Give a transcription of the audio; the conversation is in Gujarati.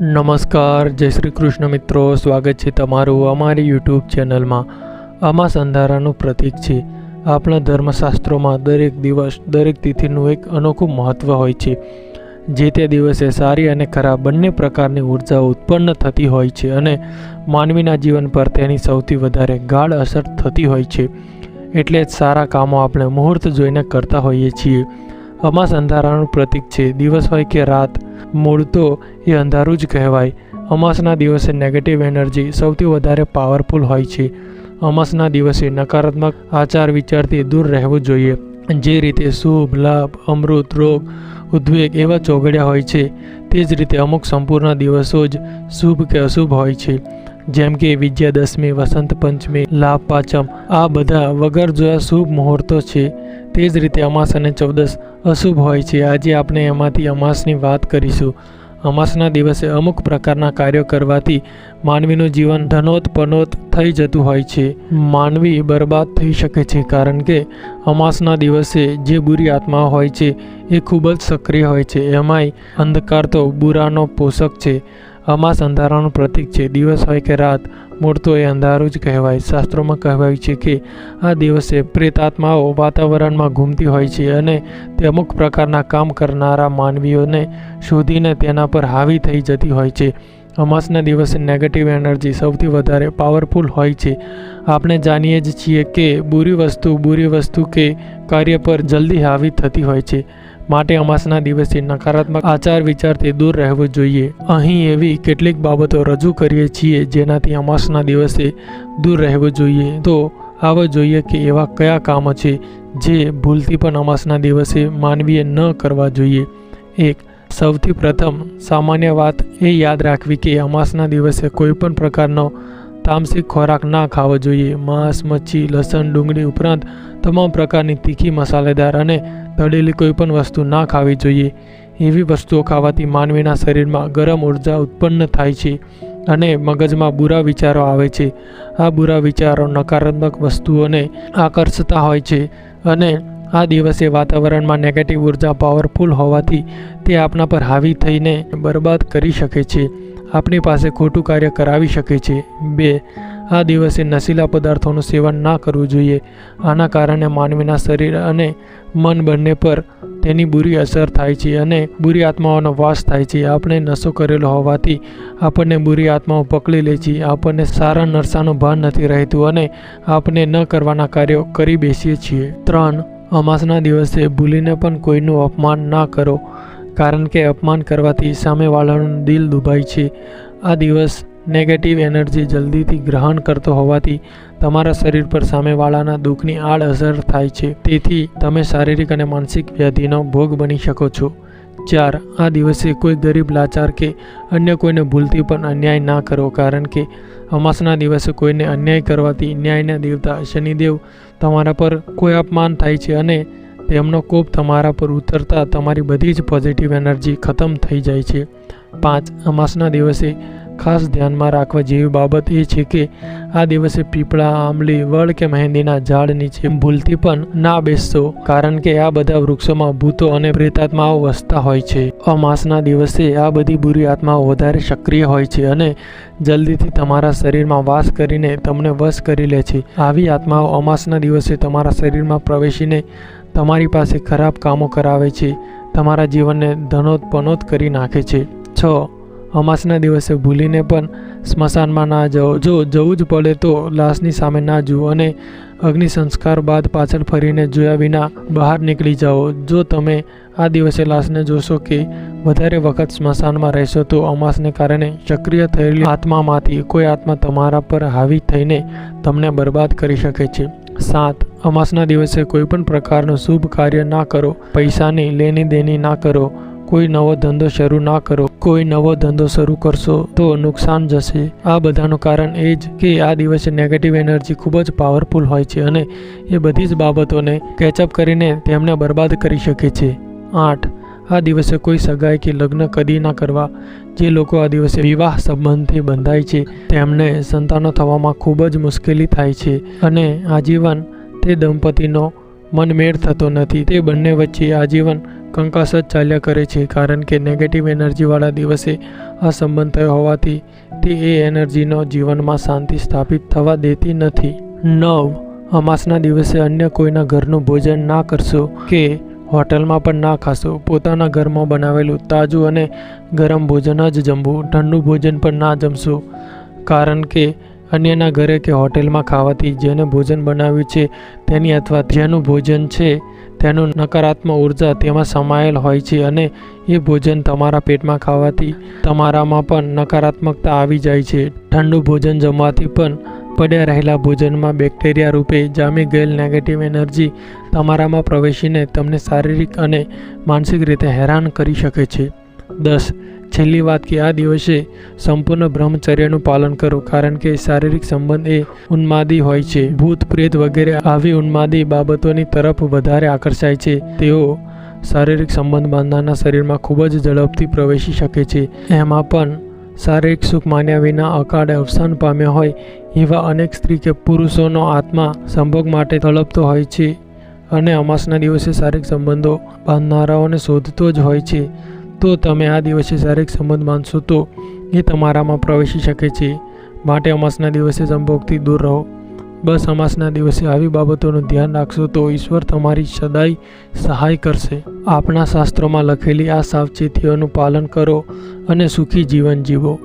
નમસ્કાર, જય શ્રી કૃષ્ણ મિત્રો. સ્વાગત છે તમારું અમારી યુટ્યુબ ચેનલમાં. અમાસ અંધારાનું પ્રતીક છે. આપણા ધર્મશાસ્ત્રોમાં દરેક દિવસ, દરેક તિથિનું એક અનોખું મહત્ત્વ હોય છે. જે તે દિવસે સારી અને ખરાબ બંને પ્રકારની ઊર્જા ઉત્પન્ન થતી હોય છે અને માનવીના જીવન પર તેની સૌથી વધારે ગાઢ અસર થતી હોય છે. એટલે જ સારા કામો આપણે મુહૂર્ત જોઈને કરતા હોઈએ છીએ. અમાસ અંધારાનું પ્રતીક છે. દિવસ હોય કે રાત, મૂળ તો એ અંધારું જ કહેવાય. અમાસના દિવસે નેગેટિવ એનર્જી સૌથી વધારે પાવરફુલ હોય છે. અમાસના દિવસે નકારાત્મક આચાર વિચારથી દૂર રહેવું જોઈએ. જે રીતે શુભ, લાભ, અમૃત, રોગ, ઉદ્વેગ એવા ચોગડ્યા હોય છે, તે જ રીતે અમુક સંપૂર્ણ દિવસો જ શુભ કે અશુભ હોય છે. જેમ કે વિજયાદશમી વસંત પંચમી લાભ પાંચમ આ બધા વગર જોયા શુભ મુહૂર્તો છે. તે જ રીતે અમાસ અને ચૌદસ અશુભ હોય છે. આજે આપણે એમાંથી અમાસની વાત કરીશું. અમાસના દિવસે અમુક પ્રકારના કાર્યો કરવાથી માનવીનું જીવન ધનોત પનોત થઈ જતું હોય છે. માનવી બરબાદ થઈ શકે છે કારણ કે અમાસના દિવસે જે બુરી આત્મા હોય છે એ ખૂબ જ સક્રિય હોય છે. એમાંય અંધકાર તો બુરાનો પોષક છે. અમાસ અંધારાનું પ્રતીક છે. દિવસ હોય કે રાત મૂળ એ અંધારું જ કહેવાય. શાસ્ત્રોમાં કહેવાયું છે કે, આ દિવસે પ્રેતાત્માઓ વાતાવરણમાં ઘૂમતી હોય છે અને તે અમુક પ્રકારના કામ કરનારા માનવીઓને શોધીને તેના પર હાવી થઈ જતી હોય છે. અમાસના દિવસે નેગેટિવ એનર્જી સૌથી વધારે પાવરફુલ હોય છે. આપણે જાણીએ જ છીએ કે, બુરી વસ્તુ બુરી વસ્તુ કે કાર્ય પર જલ્દી હાવી થતી હોય છે. માટે અમાસના દિવસે નકારાત્મક આચાર વિચારથી દૂર રહેવું જોઈએ. અહીં એવી કેટલીક બાબતો રજૂ કરીએ છીએ જેનાથી અમાસના દિવસે દૂર રહેવું જોઈએ. તો આવો જોઈએ કે એવા કયા કામો છે જે ભૂલથી પણ અમાસના દિવસે માનવીએ ન કરવા જોઈએ. એક, સૌથી પ્રથમ સામાન્ય વાત એ યાદ રાખવી કે અમાસના દિવસે કોઈ પણ પ્રકારનો તામસિક ખોરાક ના ખાવો જોઈએ. માંસ, મચ્છી, લસણ, ડુંગળી ઉપરાંત તમામ પ્રકારની તીખી મસાલેદાર અને તળેલી કોઈ પણ વસ્તુ ના ખાવી જોઈએ. એવી વસ્તુઓ ખાવાથી માનવીના શરીરમાં ગરમ ઊર્જા ઉત્પન્ન થાય છે અને મગજમાં બુરા વિચારો આવે છે. આ બુરા વિચારો નકારાત્મક વસ્તુઓને આકર્ષતા હોય છે અને આ દિવસે વાતાવરણમાં નેગેટિવ ઊર્જા પાવરફુલ હોવાથી તે આપણા પર હાવી થઈને બરબાદ કરી શકે છે. આપણી પાસે ખોટું કાર્ય કરાવી શકે છે. બે, આ દિવસે નશીલા પદાર્થોનું સેવન ના કરવું જોઈએ. આના કારણે માનવીના શરીર અને મન બંને પર તેની બુરી અસર થાય છે અને બુરી આત્માઓનો વાસ થાય છે. આપણે નશો કરેલો હોવાથી આપણને બુરી આત્માઓ પકડી લે છે. આપણને સારા નરસાનું ભાન નથી રહેતું અને આપણે ન કરવાના કાર્યો કરી બેસીએ છીએ. ત્રણ, અમાસના દિવસે ભૂલીને પણ કોઈનું અપમાન ના કરો. કારણ કે અપમાન કરવાથી સામેવાળાનું દિલ દુભાય છે. આ દિવસ નેગેટિવ એનર્જી જલ્દીથી ગ્રહણ કરતો હોવાથી તમારા શરીર પર સામેવાળાના દુઃખની આડઅસર થાય છે. તેથી તમે શારીરિક અને માનસિક વ્યાધિનો ભોગ બની શકો છો. ચાર, આ દિવસે કોઈ ગરીબ લાચાર કે અન્ય કોઈને ભૂલથી પણ અન્યાય ના કરો કારણ કે અમાસના દિવસે કોઈને અન્યાય કરવાથી ન્યાયના દેવતા શનિદેવ તમારા પર કોઈ અપમાન થાય છે અને તેમનો કોપ તમારા પર ઉતરતા તમારી બધી જ પોઝિટિવ એનર્જી ખતમ થઈ જાય છે. પાંચ અમાસના દિવસે ખાસ ધ્યાનમાં રાખવા જેવી બાબત એ છે કે આ દિવસે પીપળા, આંબલી, વડ કે મહેંદીના ઝાડ નીચે ભૂલથી પણ ના બેસશો, કારણ કે આ બધા વૃક્ષોમાં ભૂતો અને પ્રેતાત્માઓ વસતા હોય છે. અમાસના દિવસે આ બધી બુરી આત્માઓ વધારે સક્રિય હોય છે અને જલ્દીથી તમારા શરીરમાં વાસ કરીને તમને વશ કરી લે છે. આવી આત્માઓ અમાસના દિવસે તમારા શરીરમાં પ્રવેશીને તમારી પાસે ખરાબ કામો કરાવે છે, તમારા જીવનને ધનોત પનોત કરી નાખે છે. છ. અમાસના દિવસે ભૂલીને પણ સ્મશાનમાં ના જાઓ. જો જવું જ પડે તો લાશની સામે ના જુઓ અને અગ્નિ સંસ્કાર બાદ પાછળ ફરીને જોયા વિના બહાર નીકળી જાઓ. જો તમે આ દિવસે લાશને જોશો કે વધારે વખત સ્મશાનમાં રહેશો, તો અમાસને કારણે સક્રિય થયેલી આત્મામાંથી કોઈ આત્મા તમારા પર હાવી થઈને તમને બરબાદ કરી શકે છે. સાત. અમાસના દિવસે કોઈ પણ પ્રકારનું શુભ કાર્ય ના કરો, પૈસાની લેની દેની ના કરો, કોઈ નવો ધંધો શરૂ ના કરો, કોઈ નવો ધંધો શરૂ કરશો તો નુકસાન જશે. આ બધાનું કારણ એ જ કે આ દિવસે નેગેટિવ એનર્જી ખૂબ જ પાવરફુલ હોય છે અને એ બધી જ બાબતોને કેચઅપ કરીને તેમને બરબાદ કરી શકે છે. આઠ, આ દિવસે કોઈ સગાઈ કે લગ્ન કદી ના કરવા. જે લોકો આ દિવસે વિવાહ સંબંધથી બંધાય છે, તેમને સંતાનો થવામાં ખૂબ જ મુશ્કેલી થાય છે અને આજીવન તે દંપતીનો મનમેળ થતો નથી. તે બંને વચ્ચે આજીવન કંકાસ જ ચાલ્યા કરે છે, કારણ કે નેગેટિવ એનર્જીવાળા દિવસે આ સંબંધ થયો હોવાથી તે એ એનર્જીનો જીવનમાં શાંતિ સ્થાપિત થવા દેતી નથી. નવ. અમાસના દિવસે અન્ય કોઈના ઘરનું ભોજન ના કરશો કે હોટલમાં પણ ના ખાશો. પોતાના ઘરમાં બનાવેલું તાજું અને ગરમ ભોજન જ જમવું. ઠંડુ ભોજન પણ ના જમશો, કારણ કે અન્યના ઘરે કે હોટેલમાં ખાવાથી જેને ભોજન બનાવ્યું છે, તેની અથવા જેનું ભોજન છે, તેનું નકારાત્મક ઊર્જા તેમાં સમાયેલ હોય છે અને એ ભોજન તમારા પેટમાં ખાવાથી તમારામાં પણ નકારાત્મકતા આવી જાય છે. ઠંડુ ભોજન જમવાથી પણ પડ્યા રહેલા ભોજનમાં બેક્ટેરિયા રૂપે જામી ગયેલ નેગેટિવ એનર્જી તમારામાં પ્રવેશીને તમને શારીરિક અને માનસિક રીતે હેરાન કરી શકે છે. દસ છેલ્લી વાત કે આ દિવસે સંપૂર્ણ બ્રહ્મચર્યનું પાલન કરો, કારણ કે શારીરિક સંબંધ એ ઉન્માદી હોય છે. ભૂત, પ્રેત વગેરે આવી ઉન્માદી બાબતોની તરફ વધારે આકર્ષાય છે. તેઓ શારીરિક સંબંધ બાંધનારના શરીરમાં ખૂબ જ ઝડપથી પ્રવેશી શકે છે. એમાં પણ શારીરિક સુખ માન્યા વિના અકાળે અવસાન પામ્યા હોય એવા અનેક સ્ત્રી કે પુરુષોનો આત્મા સંભોગ માટે તળપતો હોય છે અને અમાસના દિવસે શારીરિક સંબંધો બાંધનારાઓને શોધતો જ હોય છે. તો તમે આ દિવસે શારીરિક સંબંધ માનશો તો એ તમારામાં પ્રવેશી શકે છે. માટે અમાસના દિવસે સંભોગથી દૂર રહો. બસ અમાસના દિવસે આવી બાબતોનું ધ્યાન રાખશો તો ઈશ્વર તમારી સદાય સહાય કરશે. આપણા શાસ્ત્રોમાં લખેલી આ સાવચેતીઓનું પાલન કરો અને સુખી જીવન જીવો.